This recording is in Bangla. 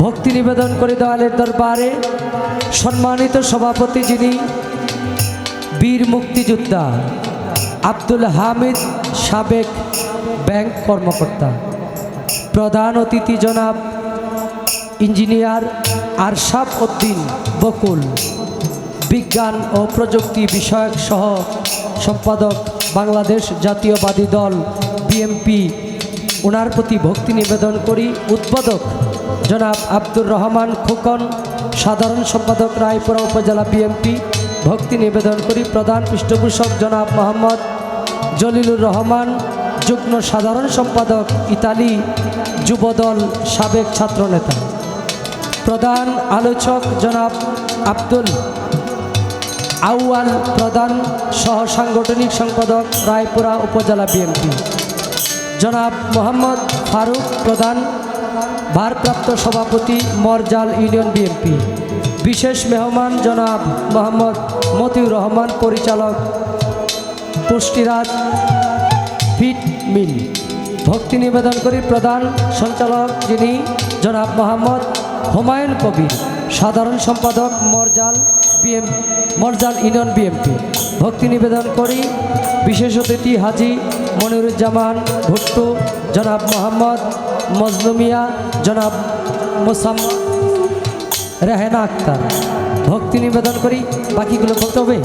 ভক্তি নিবেদন করে দয়ালের দরবারে সম্মানিত সভাপতি যিনি বীর মুক্তিযোদ্ধা আব্দুল হামিদ সাবেক ব্যাংক কর্মকর্তা, প্রধান অতিথি জনাব ইঞ্জিনিয়ার আরশাদ উদ্দিন বকুল, বিজ্ঞান ও প্রযুক্তি বিষয়ক সহ সম্পাদক বাংলাদেশ জাতীয়বাদী দল বিএমপি ওনার প্রতি ভক্তি নিবেদন করি। উদ্বোধক জনাব আব্দুর রহমান খোকন, সাধারণ সম্পাদক রায়পুরা উপজেলা বিএমপি ভক্তি নিবেদন করি প্রধান পৃষ্ঠপোষক জনাব মোহাম্মদ জলিলুর রহমান, যুগ্ম সাধারণ সম্পাদক ইতালি যুবদল সাবেক ছাত্রনেতা। প্রধান আলোচক জনাব আব্দুল আউয়াল প্রধান সহ সাংগঠনিক সম্পাদক রায়পুরা উপজেলা বিএনপি। জনাব মোহাম্মদ ফারুক প্রধান, ভারপ্রাপ্ত সভাপতি মরজাল ইউনিয়ন বিএনপি। বিশেষ মেহমান জনাব মোহাম্মদ মতিউর রহমান, পরিচালক পুষ্টিরাজ ফিট মিল। ভক্তি নিবেদন করি প্রধান সঞ্চালক যিনি জনাব মোহাম্মদ হুমায়ুন কবির, সাধারণ সম্পাদক Morjal BM, Morjal union BMP ভক্তি নিবেদন করি বিশেষ অতিথি হাজি মনিরুজ্জামান ভুট্টু, জনাব মোহাম্মদ মজলুমিয়া জনাব মোসাম রেহেনা আক্তার। ভক্তি নিবেদন করি, বাকিগুলো বলতে হবে।